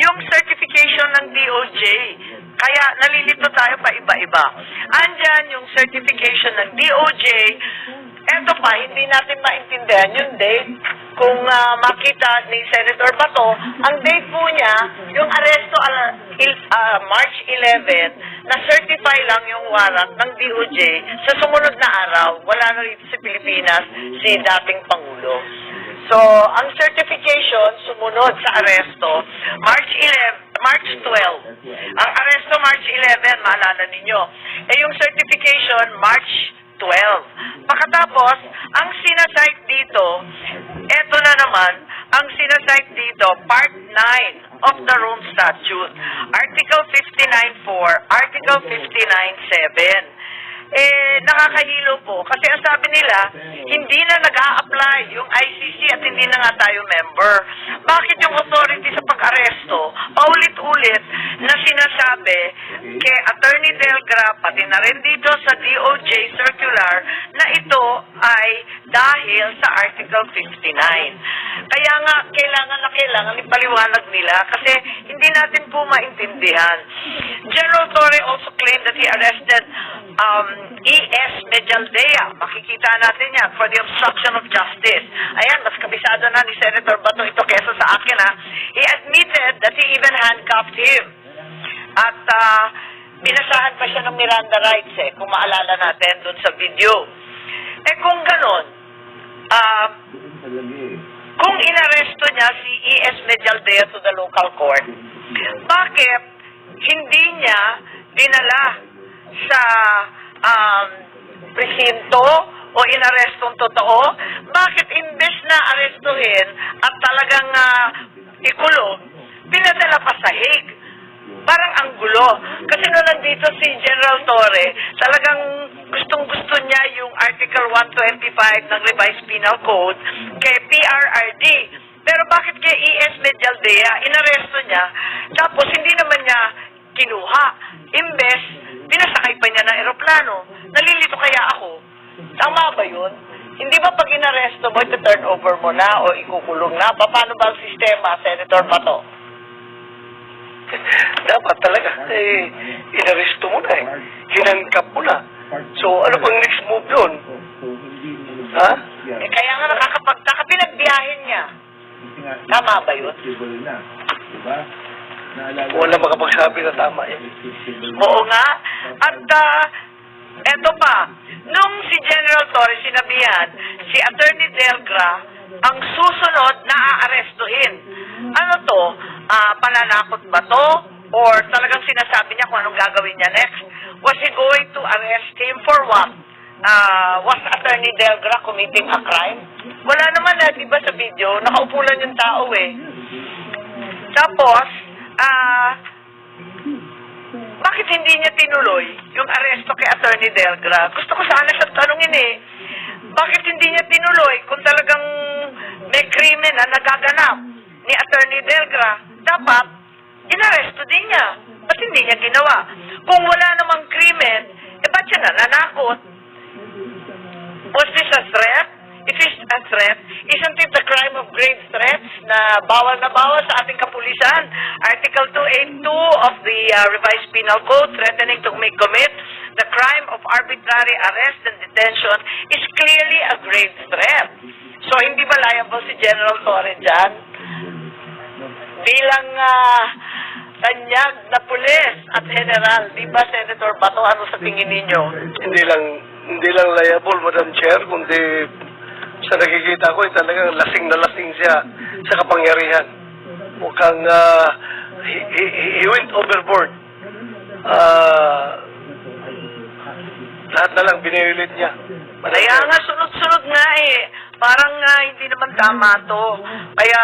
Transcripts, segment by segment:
yung certification ng DOJ. Kaya nalilito tayo pa iba-iba. Andyan yung certification ng DOJ. Eto pa, hindi natin maintindihan yung date. Kung ah, makita ni Senator Bato, ang date po niya, yung aresto il, ah, March 11, na-certify lang yung warrant ng DOJ sa sumunod na araw. Wala na rito sa Pilipinas si dating Pangulo. So, ang certification sumunod sa aresto, March 11, March 12. Ang aresto March 11, maalala ninyo. Eh yung certification, March 12. Pagkatapos, ang sinasite dito, eto na naman, ang sinasite dito, Part 9 of the Rome Statute. Article 59.4, Article 59.7 eh, nakakahilo po. Kasi ang sabi nila, hindi na nag apply yung ICC at hindi na nga tayo member. Bakit yung authority sa pag-aresto, paulit-ulit na sinasabi kay Attorney Delgra, pati na rin dito sa DOJ circular, na ito ay dahil sa Article 59. Kaya nga, kailangan na kailangan ipaliwanag nila kasi hindi natin po maintindihan. General Torre also claimed that he arrested um, E.S. Medialdea. Makikita natin yan for the obstruction of justice. Ayan, mas kabisado na ni Senator Bato ito kesa sa akin ha. He admitted that he even handcuffed him. At uh, binasahan pa siya ng Miranda rights eh, kung maalala natin dun sa video. Eh kung ganon, ah, kung inaresto niya si E.S. Medialdea to the local court, bakit hindi niya dinala sa um, presinto o inarestong totoo? Bakit imbes na arestuhin at talagang uh, ikulong, pinadala pa sa Hague? Parang ang gulo. Kasi nung nandito si General Torre, talagang gustong-gusto niya yung Article 125 ng Revised Penal Code kay PRRD. Pero bakit kay E.S. Medialdea, inaresto niya, tapos hindi naman niya kinuha. Imbes, pinasakay pa niya ng eroplano. Nalilito kaya ako. Tama ba yun? Hindi ba pag inaresto mo, ito-turn over mo na o ikukulong na? Paano ba ang sistema, Senator Pato? Dapat talaga, eh, inaresto mo na eh. Hinangkap mo na. So, ano bang next move yun? Ha? Eh, kaya nga nakakapagtaka, pinagbiyahin niya. Tama ba yun? Wala makapagsabi na tama yan. Oo nga. At ah, eto pa, nung si General Torres sinabihan, si Attorney Delgra, ang susunod na aarestuhin. Ano to? Ah, pananakot ba to? Or talagang sinasabi niya kung anong gagawin niya next? Was he going to arrest him for what? Ah, was Attorney Delgra committing a crime? Wala naman na, di ba sa video, nakaupo yung tao eh. Tapos, ah, bakit hindi niya tinuloy yung aresto kay Attorney Delgra? Gusto ko sana siyang tanungin eh. Bakit hindi niya tinuloy kung talagang may krimen na nagaganap ni Attorney Delgra? Dapat, inaresto din niya. Ba't hindi niya ginawa? Kung wala namang krimen, eh ba't siya nananakot? Was this a threat? If it's a threat, isn't it a crime of grave threats na bawal na bawal sa ating kapulisan? Article 282 of the uh, Revised Penal Code, threatening to commit the crime of arbitrary arrest and detention is clearly a grave threat. So, hindi ba liable si General Torre dyan? Bilang uh, tanyag na pulis at general, di ba, Senator Bato, ano sa tingin ninyo? Hindi lang, hindi lang liable, Madam Chair, kundi sa nakikita ko, eh, talagang lasing na lasing siya sa kapangyarihan. Mukhang ah, he, he, he went overboard. Ah, lahat na lang binilit niya. Madam Kaya nga, sunod-sunod nga eh. Parang nga hindi naman tama to. Kaya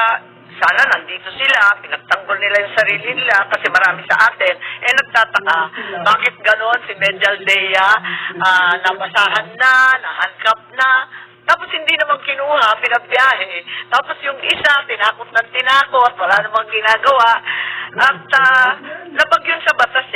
sana nandito sila, pinagtanggol nila yung sarili nila kasi marami sa atin. Eh nagtataka, bakit ganon si Medialdea, ah, nabasahan na, nahandcuff na, tapos hindi naman kinuha, pinagbiyahe. Tapos yung isa, tinakot ng tinakot, wala namang ginagawa. At uh, nabag yun sa batas eh.